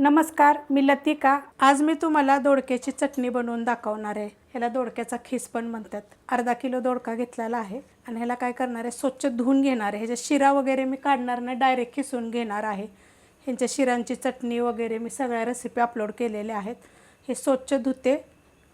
नमस्कार मी लतिका. आज मी तुम्हाला दोडक्याची चटणी बनवून दाखवणार आहे. ह्याला दोडक्याचा खीस पण म्हणतात. अर्धा किलो दोडका घेतलेला आहे आणि ह्याला काय करणार आहे? स्वच्छ धुवून घेणार आहे. ह्याच्या शिरा वगैरे मी काढणार नाही डायरेक्ट खिसून घेणार आहे. ह्यांच्या शिरांची चटणी वगैरे मी सगळ्या रेसिपी अपलोड केलेल्या आहेत. हे स्वच्छ धुते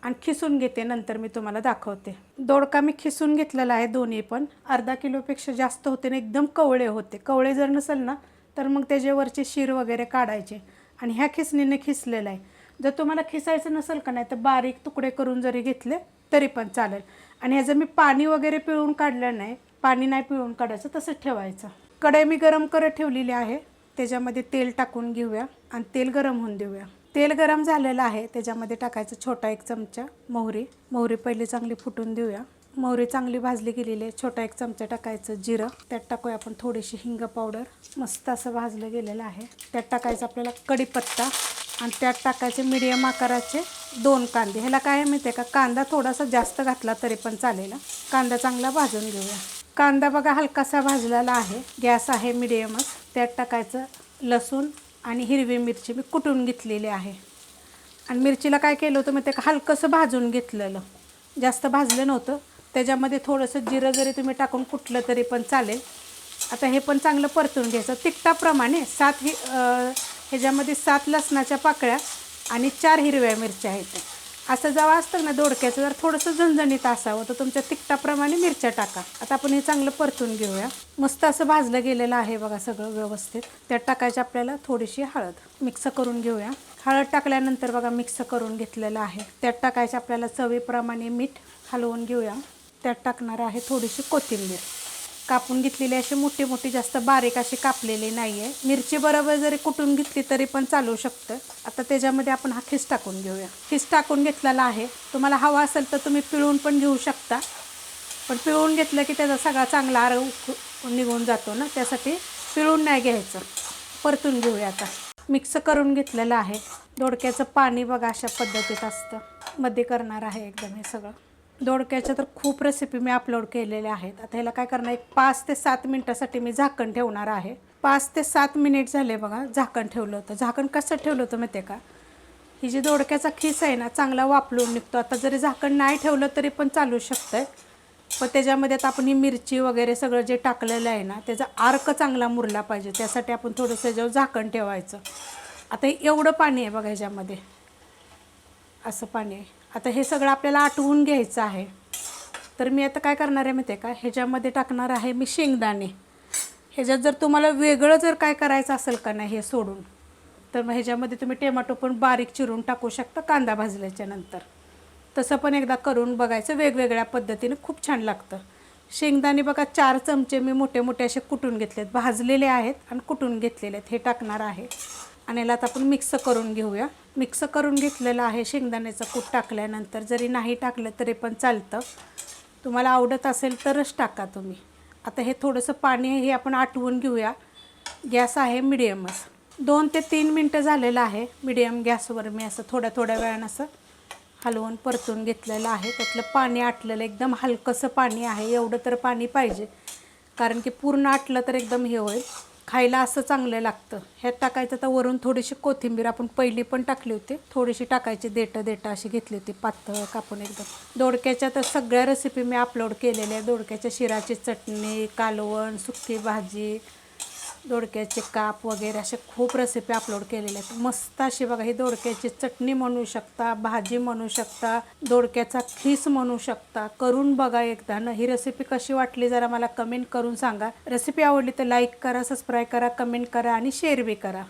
आणि खिसून घेते नंतर मी तुम्हाला दाखवते. दोडका मी खिसून घेतलेला आहे दोन्ही पण. अर्धा किलोपेक्षा जास्त होते आणि एकदम कवळे होते. कवळे जर नसेल ना तर मग त्याच्यावरचे शिर वगैरे काढायचे. आणि ह्या खिसणीने खिसलेलं आहे. जर तुम्हाला खिसायचं नसेल का नाही तर बारीक तुकडे करून जरी घेतले तरी पण चालेल. आणि ह्याचं मी पाणी वगैरे पिळून काढलं नाही पाणी नाही पिळून काढायचं तसंच ठेवायचं. कढई मी गरम करत ठेवलेली आहे. त्याच्यामध्ये तेल टाकून घेऊया आणि तेल गरम होऊन देऊया. तेल गरम झालेलं आहे त्याच्यामध्ये टाकायचं छोटा एक चमचा मोहरी. मोहरी पहिली चांगली फुटून देऊया. मोहरी चांगली भाजली गेलेली आहे. छोटा एक चमचा टाकायचं जिरं. त्यात टाकूया आपण थोडीशी हिंग पावडर. मस्त असं भाजलं गेलेलं आहे. त्यात टाकायचं आपल्याला कढीपत्ता आणि त्यात टाकायचे मीडियम आकाराचे दोन कांदे. ह्याला काय आहे माहिती आहे का? कांदा थोडासा जास्त घातला तरी पण चालेल. कांदा चांगला भाजून घेऊया. कांदा बघा हलकासा भाजलेला आहे. गॅस आहे मिडियमच. त्यात टाकायचं लसूण आणि हिरवी मिरची मी कुटून घेतलेली आहे. आणि मिरचीला काय केलं होतं मी ते हलकंसं भाजून घेतलेलं. जास्त भाजलं नव्हतं. त्याच्यामध्ये थोडंसं जिरं जरी तुम्ही टाकून कुठलं तरी पण चालेल. आता हे पण चांगलं परतून घ्यायचं. तिखटाप्रमाणे सात हि ह्याच्यामध्ये सात लसणाच्या पाकळ्या आणि चार हिरव्या मिरच्या आहेत. असं जेव्हा असतं ना दोडक्याचं जर थोडंसं झणझणीत असावं. तर तुमच्या तिखटाप्रमाणे मिरच्या टाका. आता आपण हे चांगलं परतून घेऊया. मस्त असं भाजलं गेलेलं आहे बघा सगळं व्यवस्थित. त्यात टाकायची आपल्याला थोडीशी हळद मिक्स करून घेऊया. हळद टाकल्यानंतर बघा मिक्स करून घेतलेलं आहे. त्यात टाकायचं आपल्याला चवीप्रमाणे मीठ हलवून घेऊया. त्यात टाकणार आहे थोडीशी कोथिंबीर. कापून घेतलेली अशी मोठी मोठी जास्त बारीक अशी कापलेली नाही आहे मिरची बरोबर जरी कुटून घेतली तरी पण चालू शकतं. आता त्याच्यामध्ये आपण हा खिस टाकून घेऊया. खिस टाकून घेतलेला आहे. तुम्हाला हवा असेल तर तुम्ही पिळून पण घेऊ शकता. पण पिळून घेतलं की त्याचा सगळा चांगला आर निघून जातो ना. त्यासाठी पिळून नाही घ्यायचं. परतून घेऊया आता. मिक्स करून घेतलेलं आहे. दोडक्याचं पाणी बघा अशा पद्धतीत असतं. मध्ये करणार आहे एकदम हे सगळं. दोडक्याच्या तर खूप रेसिपी मी अपलोड केलेल्या आहेत. आता ह्याला काय करणार एक पाच ते सात मिनटासाठी मी झाकण ठेवणार आहे. पाच ते सात मिनिट झाले बघा झाकण ठेवलं होतं. झाकण कसं ठेवलं होतं माहिती आहे का? ही जी दोडक्याचा खिस आहे ना चांगला वापरून निघतो. आता जरी झाकण नाही ठेवलं तरी पण चालू शकतं पण त्याच्यामध्ये आता आपण ही मिरची वगैरे सगळं जे टाकलेलं आहे ना त्याचा आर्क चांगला मुरला पाहिजे. त्यासाठी आपण थोडंसं जेव्हा झाकण ठेवायचं. आता एवढं पाणी आहे बघा ह्याच्यामध्ये. असं पाणी आहे. आता हे सगळं आपल्याला आटवून घ्यायचं आहे. तर मी आता काय करणार आहे माहिती आहे का? ह्याच्यामध्ये टाकणार आहे मी शेंगदाणे. ह्याच्यात जर तुम्हाला वेगळं जर काय करायचं असेल का नाही हे सोडून तर मग ह्याच्यामध्ये तुम्ही टोमॅटो पण बारीक चिरून टाकू शकता कांदा भाजल्याच्या नंतर. तसं पण एकदा करून बघायचं वेगवेगळ्या पद्धतीने खूप छान लागतं. शेंगदाणे बघा चार चमचे मी मोठे मोठे असे कुटून घेतलेत. भाजलेले आहेत आणि कुटून घेतलेले आहेत. हे टाकणार आहे. आणि याला आता आपण मिक्स करून घेऊया. मिक्स करून घेतलेलं आहे शेंगदाण्याचं कूट टाकल्यानंतर. जरी नाही टाकलं तरी पण चालतं. तुम्हाला आवडत असेल तरच टाका तुम्ही. आता हे थोडंसं पाणी हे आपण आटवून घेऊया. गॅस आहे मिडियमच. दोन ते तीन मिनटं झालेलं आहे. मिडियम गॅसवर मी असं थोड्या थोड्या वेळानं असं हलवून परतून घेतलेलं आहे. त्यातलं पाणी आटलेलं एकदम हलकंसं पाणी आहे. एवढं तर पाणी पाहिजे. कारण की पूर्ण आटलं तर एकदम हे होईल. खायला असं चांगलं लागतं. ह्यात टाकायचं तर वरून थोडीशी कोथिंबीर आपण पहिली पण टाकली होती. थोडीशी टाकायची देटं देटं अशी घेतली होती पातळ कापून एकदम. दोडक्याच्या तर सगळ्या रेसिपी मी अपलोड केलेल्या आहे दोडक्याच्या शिराची चटणी कालवण सुकी भाजी दोडक्याचे काप वगैरे असे खूप रेसिपी अपलोड केलेल्या आहेत. मस्त अशी बघा ही दोडक्याची चटणी म्हणू शकता भाजी म्हणू शकता दोडक्याचा खीस म्हणू शकता. करून बघा एकदा. ना ही रेसिपी कशी वाटली जरा मला कमेंट करून सांगा. रेसिपी आवडली तर लाईक करा सबस्क्राईब करा कमेंट करा आणि शेअर बी करा.